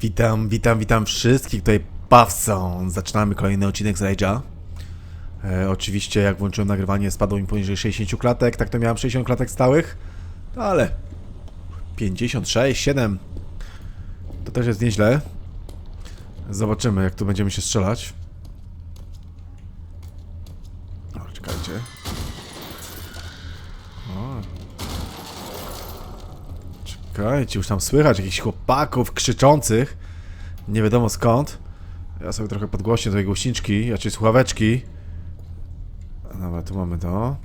Witam, witam, witam wszystkich tutaj Pawson. Zaczynamy kolejny odcinek z Rage'a. E, oczywiście jak włączyłem nagrywanie spadło mi poniżej 60 klatek, tak to miałem 60 klatek stałych, no ale 56, 7 to też jest nieźle. Zobaczymy jak tu będziemy się strzelać. O, czekajcie. O. Czekajcie, już tam słychać jakichś chłopaków krzyczących. Nie wiadomo skąd. Ja sobie trochę podgłośnię tej głośniczki, raczej słuchaweczki. Dobra, tu mamy to.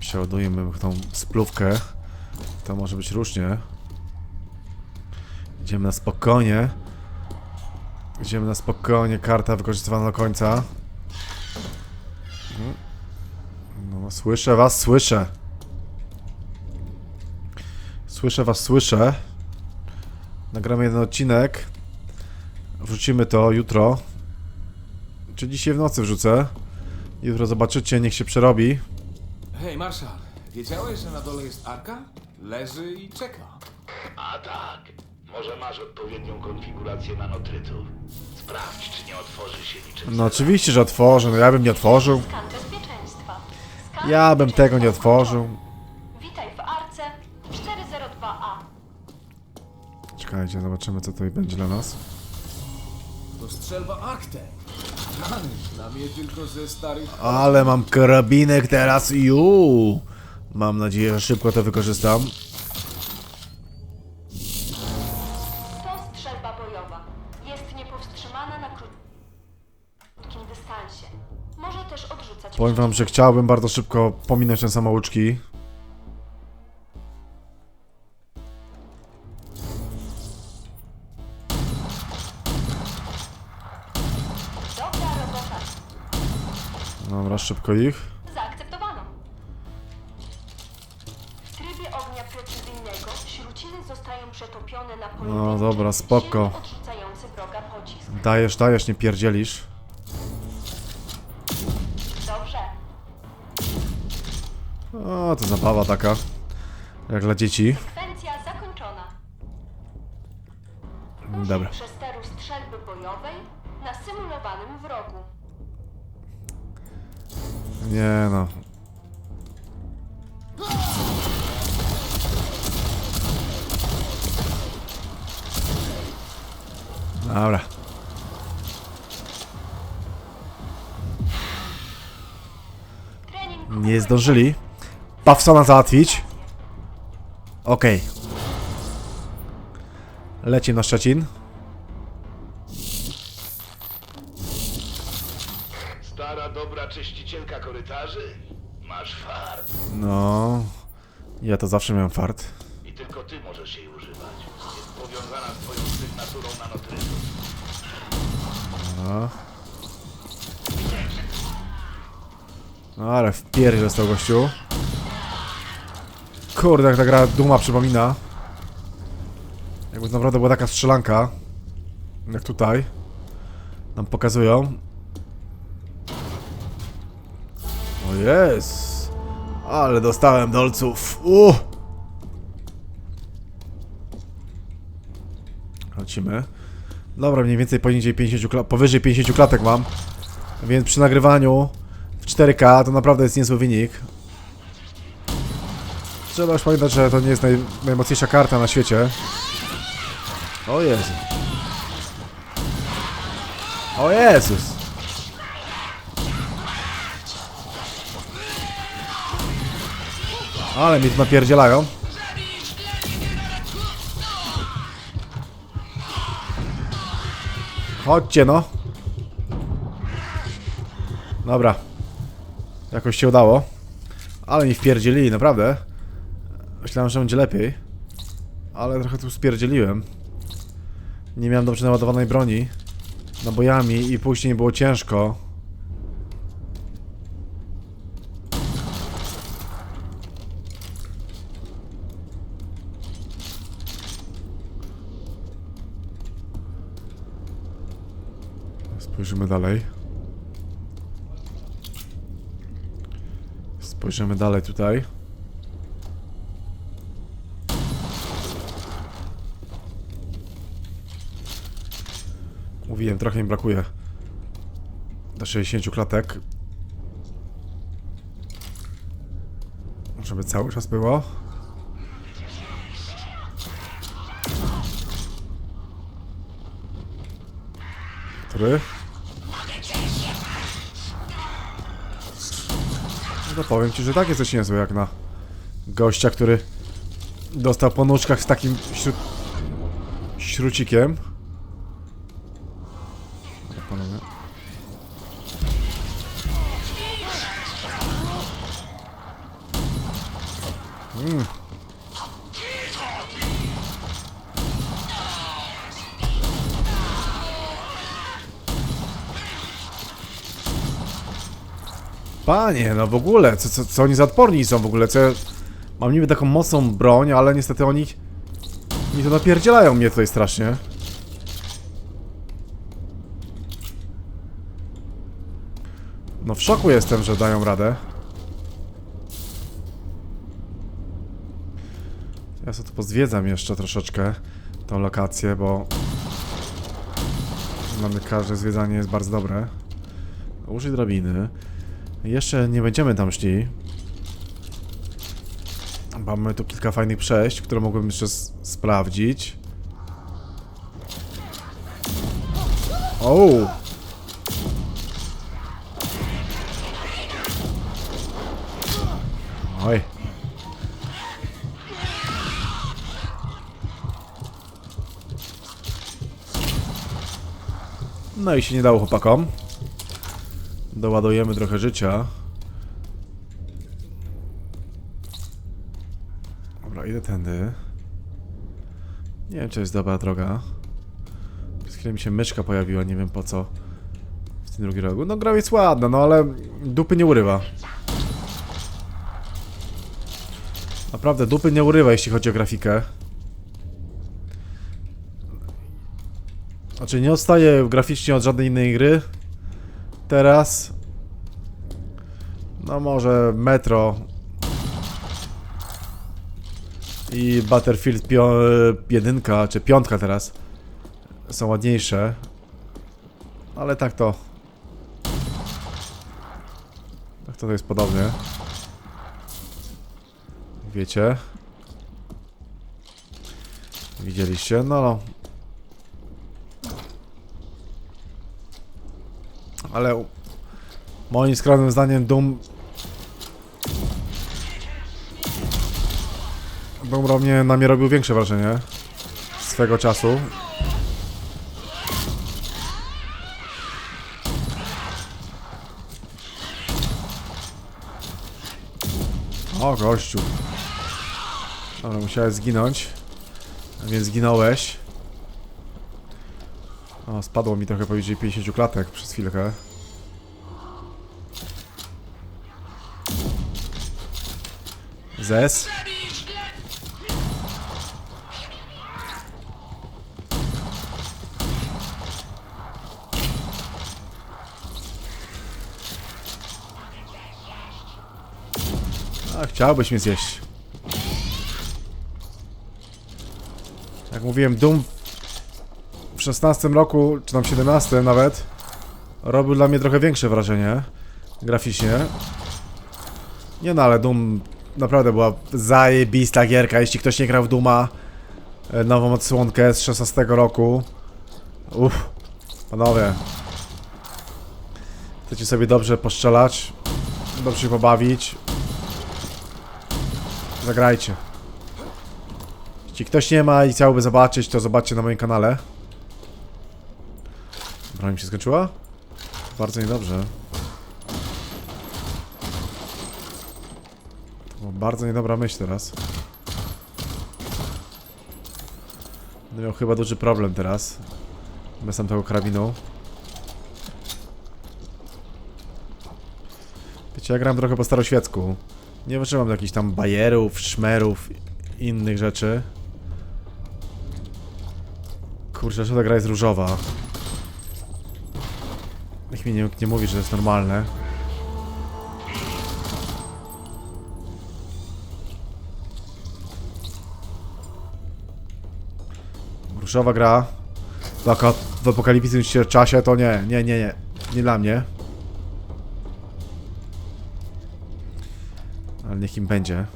Przeładujemy tą splówkę. To może być różnie. Idziemy na spokojnie. Idziemy na spokojnie, karta wykorzystywana do końca. Mhm. No, słyszę was, słyszę. Słyszę was, słyszę. Nagramy jeden odcinek. Wrzucimy to jutro. Czy dzisiaj w nocy wrzucę. Jutro zobaczycie, niech się przerobi. Hej, Marszal, wiedziałeś, że na dole jest arka? Leży i czeka. A tak, może masz odpowiednią konfigurację nanotrytu. Sprawdź, czy nie otworzy się niczym. No oczywiście, że otworzę, no ja bym nie otworzył. Skan bezpieczeństwa. Skan Ja bym tego nie otworzył. Czekajcie, zobaczymy co tutaj będzie dla nas. To strzelba Arkte. Rany, na mnie tylko ze starych... Ale mam karabinek teraz, ju. Mam nadzieję, że szybko to wykorzystam. To strzelba bojowa. Jest niepowstrzymana na krótkim dystansie. Może też odrzucać Powiem wam, że chciałbym bardzo szybko pominąć ten samouczki. Szybko ich. Zaakceptowano. W trybie ognia precyzyjnego śruciny zostają przetopione na pojedyncze, No dobra, spoko. silnie odrzucający wroga pocisk. Dajesz, dajesz, nie pierdzielisz. Dobrze. O, to zabawa taka. Jak dla dzieci. Sekwencja zakończona. Dobra. Użyj Nie no. Dobra. Nie zdążyli. Pawsona załatwić. Okej. Lecimy na Szczecin. Stara, dobra Masz fart. No. Ja to zawsze miałem fart. I tylko ty możesz jej używać. Jest powiązana z twoją sygnaturą nanotrytu. No ale w pierdzie został gościu. Kurde, jak ta gra duma przypomina. Jakby to naprawdę była taka strzelanka. Jak tutaj. Nam pokazują. O jest. Ale dostałem dolców. Uh. Lecimy. Dobra, mniej więcej poniżej 50 kla- powyżej 50 klatek mam. Więc przy nagrywaniu w 4K to naprawdę jest niezły wynik. Trzeba już pamiętać, że to nie jest naj, najmocniejsza karta na świecie. O Jezu. O Jezus. Ale mi napierdzielają. Chodźcie no. Dobra. Jakoś się udało. Ale mi wpierdzielili, naprawdę. Myślałem, że będzie lepiej. Ale trochę tu spierdzieliłem. Nie miałem dobrze naładowanej broni. Nabojami i później było ciężko. Spojrzymy dalej. Spojrzymy dalej tutaj. Mówiłem, trochę mi brakuje. Do 60 klatek. Żeby cały czas było. Który? Powiem ci, że tak jesteś niezły jak na gościa, który dostał po nóżkach z takim śrut... śrucikiem. Panie, no w ogóle, co, co, co oni za odporni są w ogóle, co. Mam niby taką mocną broń, ale niestety oni... Mi to napierdzielają mnie tutaj strasznie. No w szoku jestem, że dają radę. Ja sobie tu pozwiedzam jeszcze troszeczkę tą lokację, bo... Mamy każde zwiedzanie jest bardzo dobre. Użyj drabiny. Jeszcze nie będziemy tam szli. Mamy tu kilka fajnych przejść, które mogłem jeszcze sprawdzić. O! Oj. No i się nie dało chłopakom. Doładujemy trochę życia. Dobra, idę tędy. Nie wiem, czy jest dobra droga. Przez chwilę mi się myszka pojawiła, nie wiem po co. W tym drugim rogu. No gra jest ładna, no ale dupy nie urywa. Naprawdę, dupy nie urywa, jeśli chodzi o grafikę. Znaczy, nie odstaje graficznie od żadnej innej gry. Teraz... No może Metro i Battlefield pio- jedynka, czy piątka teraz są ładniejsze. Ale tak to... Tak to jest podobnie. Wiecie. Widzieliście? No, no. Ale moim skromnym zdaniem Doom Doom na mnie robił większe wrażenie swego czasu. O, gościu. Dobra, musiałeś zginąć. Więc zginąłeś. O, spadło mi trochę poniżej 50 klatek przez chwilkę. Zes. A, chciałbyś mnie zjeść. Jak mówiłem, Doom w 16 roku, czy tam 17 nawet, robił dla mnie trochę większe wrażenie graficznie. Nie no, ale Doom naprawdę była zajebista gierka. Jeśli ktoś nie grał w Duma, e, nową odsłonkę z 16 roku, uff, panowie. Chcecie sobie dobrze postrzelać, dobrze się pobawić, zagrajcie. Jeśli ktoś nie ma i chciałby zobaczyć, to zobaczcie na moim kanale. Broń mi się skończyła? Bardzo niedobrze. To była bardzo niedobra myśl teraz. Będę miał chyba duży problem teraz. Bez tamtego karabinu. Wiecie, ja gram trochę po staroświecku. Nie wytrzymam jakichś tam bajerów, szmerów, innych rzeczy. Kurczę, dlaczego ta gra jest różowa? Niech mi nie, nie mówi, że to jest normalne. Różowa gra. Taka w apokaliptycznym czasie to nie, nie, nie, nie. Nie dla mnie. Ale niech im będzie.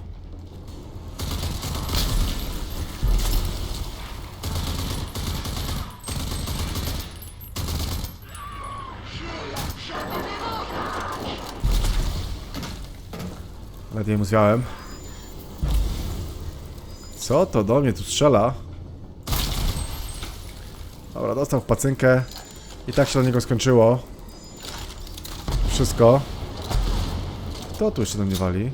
Ledwie mu zwiałem. Co to do mnie tu strzela? Dobra, dostał w pacynkę. I tak się do niego skończyło. Wszystko. Kto tu jeszcze do mnie wali?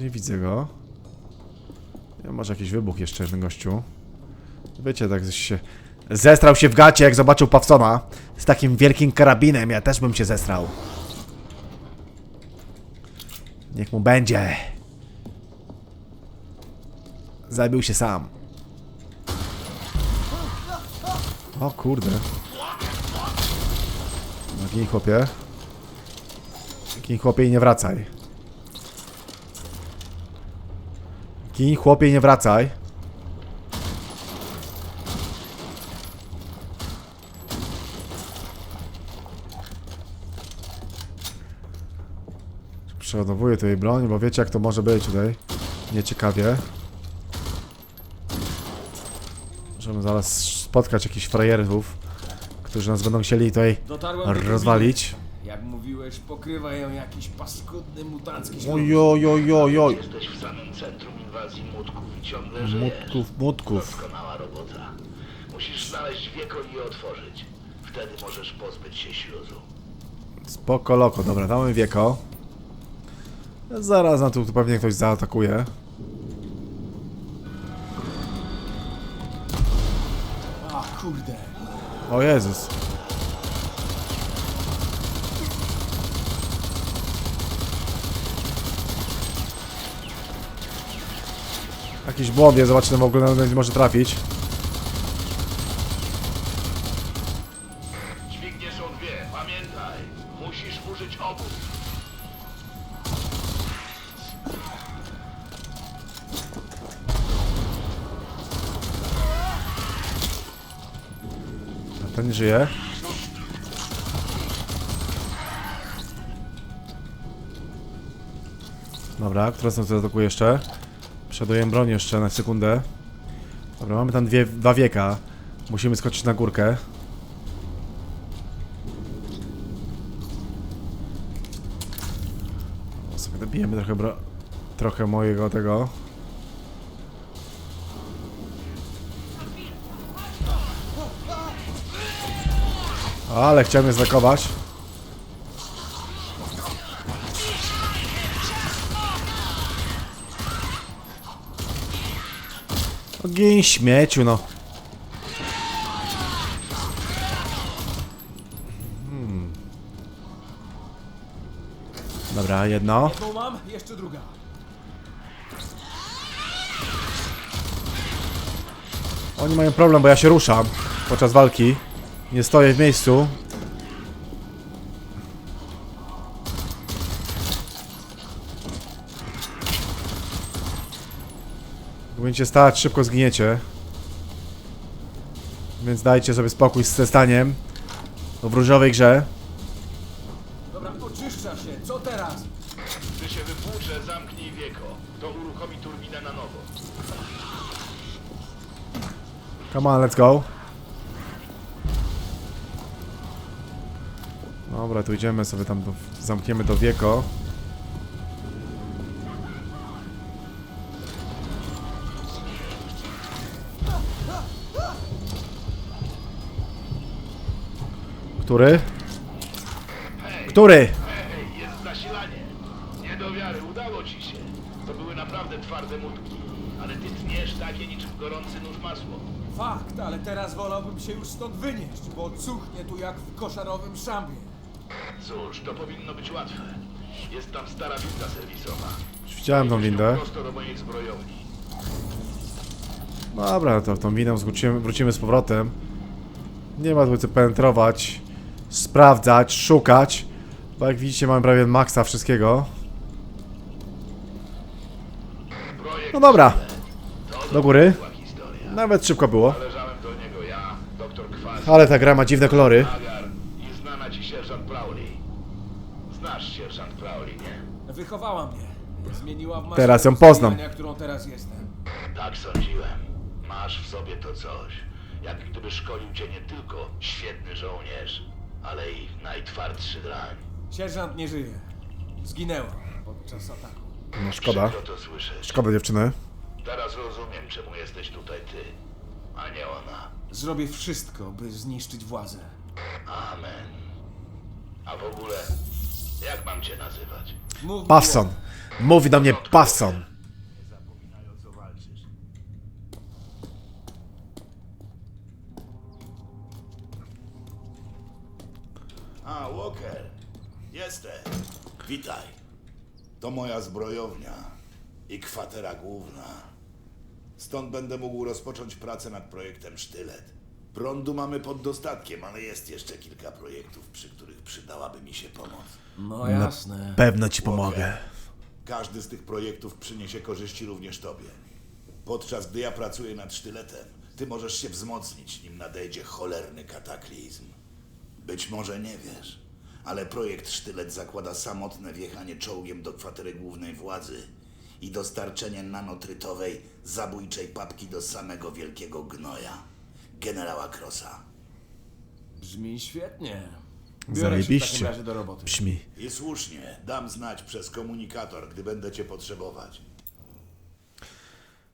Nie widzę go. Ja, może jakiś wybuch jeszcze jeden gościu. Wiecie, tak się... Zestrał się w gacie, jak zobaczył Pawsona. Z takim wielkim karabinem. Ja też bym się zestrał. Niech mu będzie. Zabił się sam. O kurde. No gin chłopie. Gin chłopie i nie wracaj. Gin chłopie i nie wracaj. Przeładowuję tutaj broń, bo wiecie jak to może być tutaj. Nieciekawie. Możemy zaraz spotkać jakichś frajerów, którzy nas będą chcieli tutaj rozwalić. Jak mówiłeś, pokrywa ją jakiś paskudny mutancki ślub. Ojojojojoj. Jesteś w samym centrum inwazji mutków i ciągle żyjesz. Mutków, mutków. Doskonała robota. Musisz znaleźć wieko i je otworzyć. Wtedy możesz pozbyć się śluzu. Spoko loko, dobra, damy wieko. Zaraz na tu, tu pewnie ktoś zaatakuje. A kurde. O Jezus. Jakiś błąd jest, zobaczmy w ogóle na nie może trafić. Ten żyje. Dobra, która nas atakuje jeszcze? Przoduję broń jeszcze na sekundę. Dobra, mamy tam dwie, dwa wieka. Musimy skoczyć na górkę. O, sobie dobijemy trochę bro... Trochę mojego tego. Ale chciałem je zakować. Ogień śmieciu, no. Hmm. Dobra, jedno. Jedną mam, jeszcze druga. Oni mają problem, bo ja się ruszam podczas walki. Nie stoję w miejscu. Będziecie stać, szybko zginiecie. Więc dajcie sobie spokój z staniem. W różowej grze. Dobra, oczyszcza się. Co teraz? Gdy się wypłucze, zamknij wieko. To uruchomi turbinę na nowo. Come on, let's go. Dobra, tu idziemy sobie tam, do, zamkniemy to wieko. Który? Który? Hej, jest zasilanie. Nie do wiary, udało ci się. To były naprawdę twarde mutki. Ale ty tniesz takie niczym gorący nóż masło. Fakt, ale teraz wolałbym się już stąd wynieść, bo cuchnie tu jak w koszarowym szambie. Cóż, to powinno być łatwe. Jest tam stara winda serwisowa. Już Widziałem tą windę. Prosto do mojej zbrojowni. Dobra, to tą winą wrócimy, wrócimy z powrotem. Nie ma tu co penetrować, sprawdzać, szukać. Bo jak widzicie mamy prawie maksa wszystkiego. Projekt No dobra. To Do góry. historia. Nawet szybko było. Należałem do niego ja, doktor Kwas, Ale ta gra ma dziwne kolory i znana ci sierżant Crowley. Znasz sierżant Crowley, nie? Wychowała mnie. Zmieniła w maszynę Teraz ją do poznam. zabijania, którą teraz jestem. Tak sądziłem. Masz w sobie to coś. Jak gdyby szkolił cię nie tylko świetny żołnierz, ale i najtwardszy drań. Sierżant nie żyje. Zginęła podczas ataku. No szkoda. Przykro to słyszeć. Szkoda dziewczyny. Teraz rozumiem, czemu jesteś tutaj ty, a nie ona. Zrobię wszystko, by zniszczyć władzę. Amen. A w ogóle, jak mam cię nazywać? Mów mi Pawson. Mówi do mnie Pawson. Nie zapominaj o co walczysz. A, Walker, jesteś. Witaj. To moja zbrojownia i kwatera główna. Stąd będę mógł rozpocząć pracę nad projektem Sztylet. Prądu mamy pod dostatkiem, ale jest jeszcze kilka projektów, przy których przydałaby mi się pomoc. No jasne. Pewno ci pomogę. Każdy z tych projektów przyniesie korzyści również tobie. Podczas gdy ja pracuję nad sztyletem, ty możesz się wzmocnić, nim nadejdzie cholerny kataklizm. Być może nie wiesz, ale projekt sztylet zakłada samotne wjechanie czołgiem do kwatery głównej władzy i dostarczenie nanotrytowej, zabójczej papki do samego wielkiego gnoja, generała Krosa. Brzmi świetnie. Biorę się w Zajebiście. takim razie do roboty. Brzmi. I słusznie, dam znać przez komunikator, gdy będę cię potrzebować.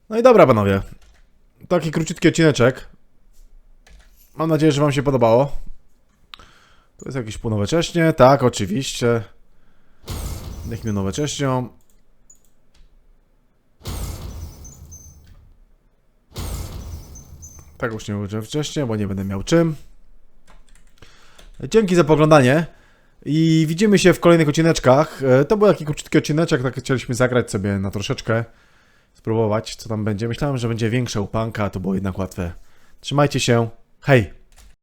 No i dobra, panowie. Taki króciutki odcineczek. Mam nadzieję, że wam się podobało. To jest jakieś półnowocześnie. Tak, oczywiście. Niech mnie nowocześnią. Tak już nie uczyłem wcześniej, bo nie będę miał czym. Dzięki za poglądanie. I widzimy się w kolejnych odcineczkach. E, To był taki króciutki odcineczek, tak chcieliśmy zagrać sobie na troszeczkę spróbować, co tam będzie. Myślałem, że będzie większa upanka, to było jednak łatwe. Trzymajcie się. Hej!